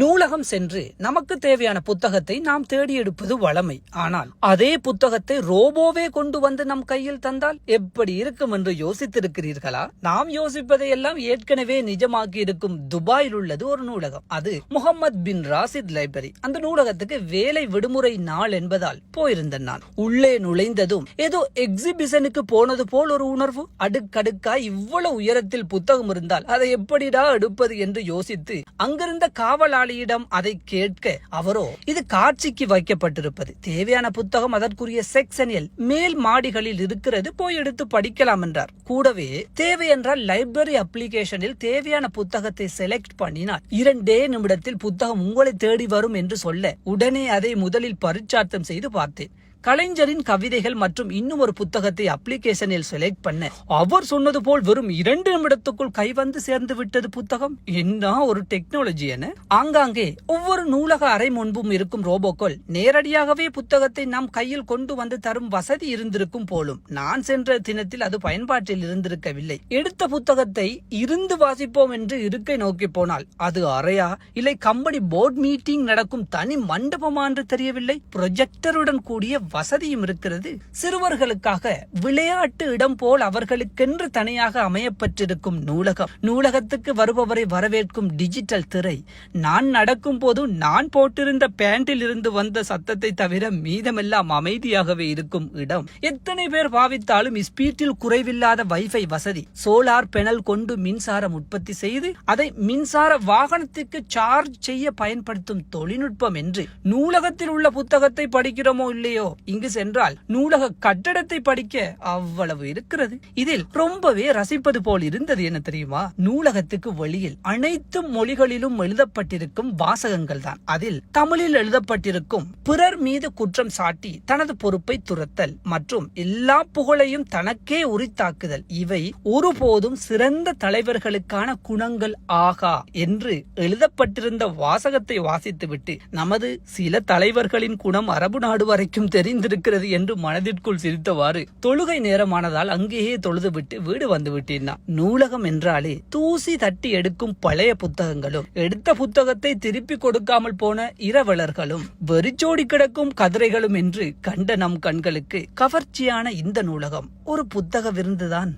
நூலகம் சென்று நமக்கு தேவையான புத்தகத்தை நாம் தேடி எடுப்பது வழமை ஆனால் அதே புத்தகத்தை ரோபோவே கொண்டு வந்து நம் கையில் தந்தால் எப்படி இருக்கும் என்று யோசித்திருக்கிறீர்களா? நாம் யோசிப்பதை எல்லாம் ஏற்கனவே நிஜமாக்கி இருக்கும் துபாயில் உள்ளது ஒரு நூலகம். அது முகமது பின் ராசித் லைப்ரரி. அந்த நூலகத்துக்கு வேலை விடுமுறை நாள் என்பதால் போயிருந்தேன் நான். உள்ளே நுழைந்ததும் ஏதோ எக்ஸிபிஷனுக்கு போனது போல் ஒரு உணர்வு. அடுக்கடுக்கா இவ்வளவு உயரத்தில் புத்தகம் இருந்தால் அதை எப்படிடா எடுப்பது என்று யோசித்து அங்கிருந்த முதலாளியிடம் அதை கேட்க அவரோ இது காட்சிக்கு வைக்கப்பட்டிருப்பது. தேவையான புத்தகம் அதற்குரிய செக்ஷனில் மேல் மாடிகளில் இருக்கிறது போய் எடுத்து படிக்கலாம் என்றார். கூடவே தேவை என்றால் லைப்ரரி அப்ளிகேஷனில் தேவையான புத்தகத்தை செலக்ட் பண்ணினால் இரண்டே நிமிடத்தில் புத்தகம் உங்களை தேடி வரும் என்று சொல்ல உடனே அதை முதலில் பரிச்சார்த்தம் செய்து பார்த்தேன். கலைஞரின் கவிதைகள் மற்றும் இன்னும் ஒரு புத்தகத்தை அப்ளிகேஷனில் செலக்ட் பண்ண. அவர் சொன்னது போல் வெறும் இரண்டு நிமிடத்துக்குள் கை வந்து சேர்ந்து விட்டது புத்தகம். என்ன ஒரு டெக்னாலஜி என? ஆங்காங்கே ஒவ்வொரு நூலக அறை முன்பும் இருக்கும் ரோபோக்கள் நேரடியாகவே புத்தகத்தை நாம் கையில் கொண்டு வந்து தரும் வசதி இருந்திருக்கும் போலும் நான் சென்ற தினத்தில் அது பயன்பாட்டில் இருந்திருக்கவில்லை. எடுத்த புத்தகத்தை இருந்து வாசிப்போம் என்று இருக்கை நோக்கி போனால் அது அறையா? இல்லை கம்பெனி போர்ட் மீட்டிங் நடக்கும் தனி மண்டபமா என்று தெரியவில்லை? ப்ரொஜெக்டருடன் கூடிய வசதியும் இருக்கிறது. சிறுவர்களுக்காக விளையாட்டு இடம் போல் அவர்களுக்கென்று தனியாக அமையப்பட்டிருக்கும் நூலகம். நூலகத்துக்கு வருபவரை வரவேற்கும் டிஜிட்டல் திரை. நான் நடக்கும் போது நான் போட்டிருந்த பேண்டில் இருந்து வந்த சத்தத்தை தவிர மீதமெல்லாம் அமைதியாகவே இருக்கும் இடம். எத்தனை பேர் பாவித்தாலும் ஸ்பீட்டில் குறைவில்லாத வைஃபை வசதி. சோலார் பெனல் கொண்டு மின்சாரம் உற்பத்தி செய்து அதை மின்சார வாகனத்துக்கு சார்ஜ் செய்ய பயன்படுத்தும் தொழில்நுட்பம் என்று. நூலகத்தில் உள்ள புத்தகத்தை படிக்கிறோமோ இல்லையோ? இங்கு சென்றால் நூலக கட்டடத்தை படிக்க அவ்வளவு இருக்கிறது. இதில் ரொம்பவே ரசிப்பது போல் இருந்தது என்ன தெரியுமா? நூலகத்துக்கு வெளியில் அனைத்து மொழிகளிலும் எழுதப்பட்டிருக்கும் வாசகங்கள் தான். அதில் தமிழில் எழுதப்பட்டிருக்கும் பிறர் மீது குற்றம் சாட்டி தனது பொறுப்பை துரத்தல் மற்றும் எல்லா புகழையும் தனக்கே உரித்தாக்குதல். இவை ஒருபோதும் சிறந்த தலைவர்களுக்கான குணங்கள் ஆகா என்று எழுதப்பட்டிருந்த வாசகத்தை வாசித்துவிட்டு நமது சில தலைவர்களின் குணம் அரபு நாடு வரைக்கும் தெரியும். தெரிந்திருக்கிறது என்று மனதிற்குள் சிரித்தவாறு தொழுகை நேரமானதால் அங்கேயே தொழுதுவிட்டு வீடு வந்து விட்டேன்னா நூலகம் என்றாலே தூசி தட்டி எடுக்கும் பழைய புத்தகங்களும் எடுத்த புத்தகத்தை திருப்பி கொடுக்காமல் போன இரவலர்களும் வெறிச்சோடி கிடக்கும் கதிரைகளும் என்று கண்ட நம் கண்களுக்கு கவர்ச்சியான இந்த நூலகம் ஒரு புத்தக விருந்துதான்.